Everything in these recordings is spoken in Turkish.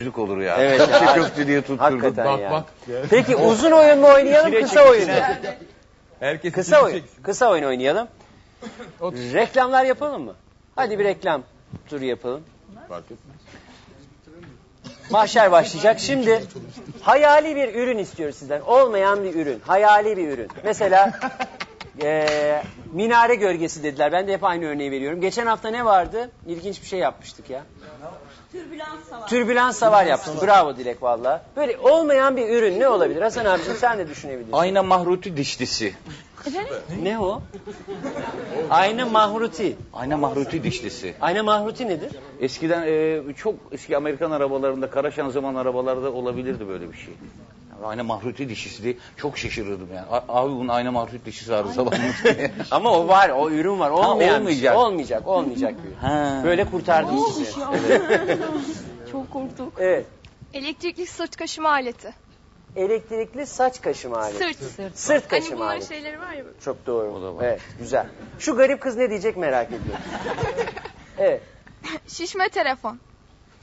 Müzik olur ya. Evet ya. köfte diye tutturduk. Hakikaten Bak ya. bak. Peki uzun oyun mu oynayalım kısa çek, oyun mu? Herkes Kısa oyun. Kısa oyun oynayalım. Reklamlar yapalım mı? Hadi bir reklam turu yapalım. Fark etmez. Mahşer başlayacak. Şimdi hayali bir ürün istiyoruz sizden. Olmayan bir ürün. Hayali bir ürün. Mesela eee, minare gölgesi dediler. Ben de hep aynı örneği veriyorum. Geçen hafta ne vardı? İlginç bir şey yapmıştık ya. Türbülans savar. Türbülans savar yaptık. Bravo Dilek valla. Böyle olmayan bir ürün ne olabilir? Hasan abiciğim sen de düşünebilirsin. Ayna mahruti dişlisi. Ne o? Ayna mahruti. Ayna mahruti dişlisi. Ayna mahruti nedir? Eskiden e, çok eski Amerikan arabalarında, kara şanzıman arabalarda olabilirdi böyle bir şey. Ayna mahruti dişlisi diye çok şaşırırdım yani. A- Abi bunun ayna mahruti dişlisi arızalanmış diye. Ama o var, o ürün var. Olmayan bir şey. olmayacak. Olmayacak, olmayacak bir ürün. Ha. Böyle kurtardım sizi. Çok korktum. Evet. Elektrikli sırt kaşıma aleti. Elektrikli saç kaşıma aleti. Sırt. Sırt Hani kaşıma bunların aleti. şeyleri var ya. böyle. Çok doğru. O da var. Evet, güzel. Şu garip kız ne diyecek merak ediyorum. Evet. Şişme telefon.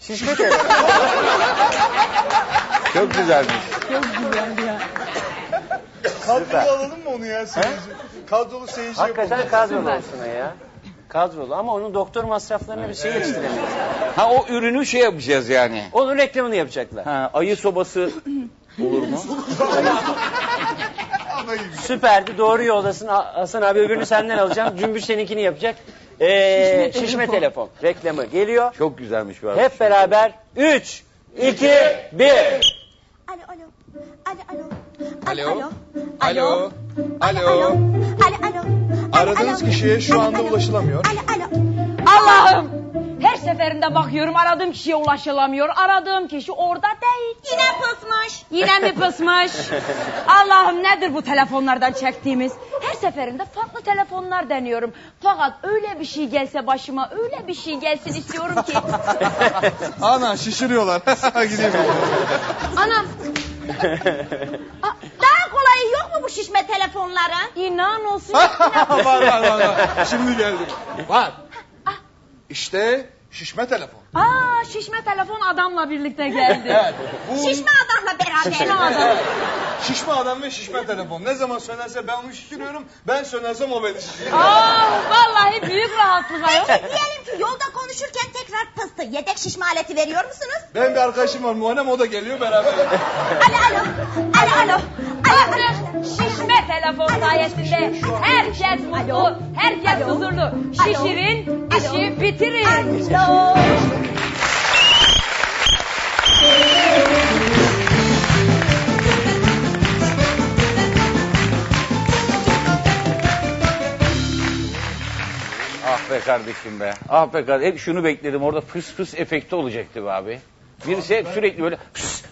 Şişme telefon. çok güzelmiş. Kadrolu alalım mı onu ya seyirci? Kadrolu seyirci Hakikaten yapalım. kadrolu olsun o ya. Kadrolu ama onun doktor masraflarına bir şey yetiştiremeyiz. Ha o ürünü şey yapacağız yani. Onun reklamını yapacaklar. Ha, ayı sobası olur mu? Süperdi. Doğru yoldasın. Ha- Hasan abi öbürünü senden alacağım. Cümbüş seninkini yapacak. Ee, şişme, telefon. Reklamı geliyor. Çok güzelmiş bu abi. Hep beraber 3, 2, 1. Alo alo. Alo Alo. alo. Alo. Alo. Alo. Alo alo. Aradığınız kişiye şu anda ulaşılamıyor. Alo alo. Allah'ım! Her seferinde bakıyorum aradığım kişiye ulaşılamıyor. Aradığım kişi orada değil. Yine pısmış. Yine mi pısmış? Allah'ım nedir bu telefonlardan çektiğimiz? Her seferinde farklı telefonlar deniyorum. Fakat öyle bir şey gelse başıma, öyle bir şey gelsin istiyorum ki. Ana şişiriyorlar. Gideyim. Anam Daha kolayı yok mu bu şişme telefonların? inan olsun. var var var. var. Şimdi geldim. Var. İşte şişme telefon. Aa şişme telefon adamla birlikte geldi. Evet. Bu Şişme adamla beraber. Şişme adam. şişme adam ve şişme telefon. Ne zaman söylerse ben onu şişiriyorum. Ben söylersem o beni şişiriyor. Aa vallahi büyük rahatlık ayol. Peki diyelim ki yolda konuşurken tekrar pıstı. Yedek şişme aleti veriyor musunuz? Ben bir arkadaşım var muanem o da geliyor beraber. Alo. Alo sayesinde herkes mutlu, herkes huzurlu. Şişirin, işi bitirin. Alo. Ah be kardeşim be. Ah be kardeşim. Hep şunu bekledim. Orada fıs fıs efekti olacaktı be abi. Birisi hep sürekli böyle fıs.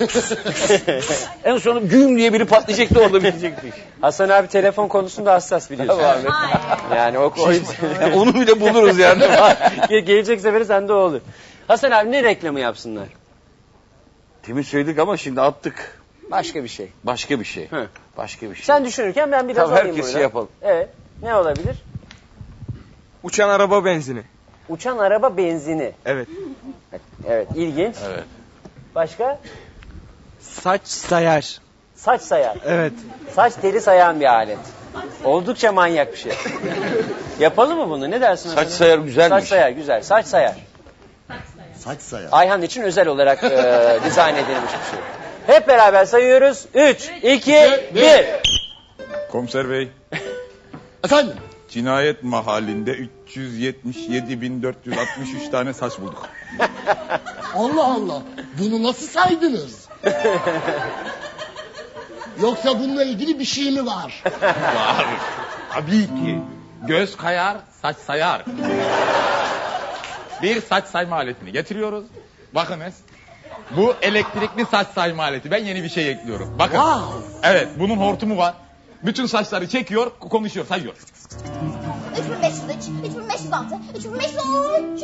En sonunda güm diye biri patlayacaktı orada bitecekti. Hasan abi telefon konusunda hassas biliyorsun. Tabii abi. Yani o, o Yani onu bile buluruz yani. Ge- Gelecek seferi sende o olur. Hasan abi ne reklamı yapsınlar? Temiz söyledik ama şimdi attık. Başka bir şey. Başka bir şey. Hı. Başka bir şey. Sen düşünürken ben biraz Tabii alayım herkes şey yapalım. Evet. Ne olabilir? Uçan araba benzini. Uçan araba benzini. Evet. Evet ilginç. Evet. Başka? Saç sayar. Saç sayar. Evet. Saç teli sayan bir alet. Oldukça manyak bir şey. Yapalım mı bunu? Ne dersin? Saç sayar güzelmiş. Saç sayar güzel. Saç sayar. Saç sayar. Ayhan için özel olarak e, dizayn edilmiş bir şey. Hep beraber sayıyoruz. 3, 2, 1. Komiser bey, Efendim? cinayet mahallinde 377.463 tane saç bulduk. Allah Allah. Bunu nasıl saydınız? Yoksa bununla ilgili bir şey mi var? Var. Tabii ki. Göz kayar, saç sayar. Bir saç sayma aletini getiriyoruz. Bakınız. Bu elektrikli saç sayma aleti. Ben yeni bir şey ekliyorum. Bakın. Wow. Evet, bunun hortumu var. Bütün saçları çekiyor, konuşuyor, sayıyor. 3503, 3506, 3510, 310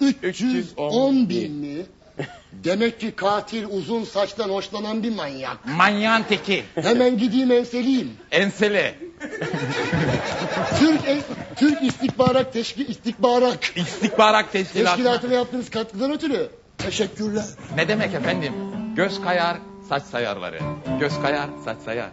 bin. 310 bin mi? Demek ki katil uzun saçtan hoşlanan bir manyak. Manyağın teki. Hemen gideyim enseliyim. Ensele. Türk en- Türk İstihbarat Teşkil İstihbarat İstihbarat teşkilatı. Teşkilatı'na yaptığınız katkıdan ötürü teşekkürler. Ne demek efendim? Göz kayar, saç sayarları. Göz kayar, saç sayar.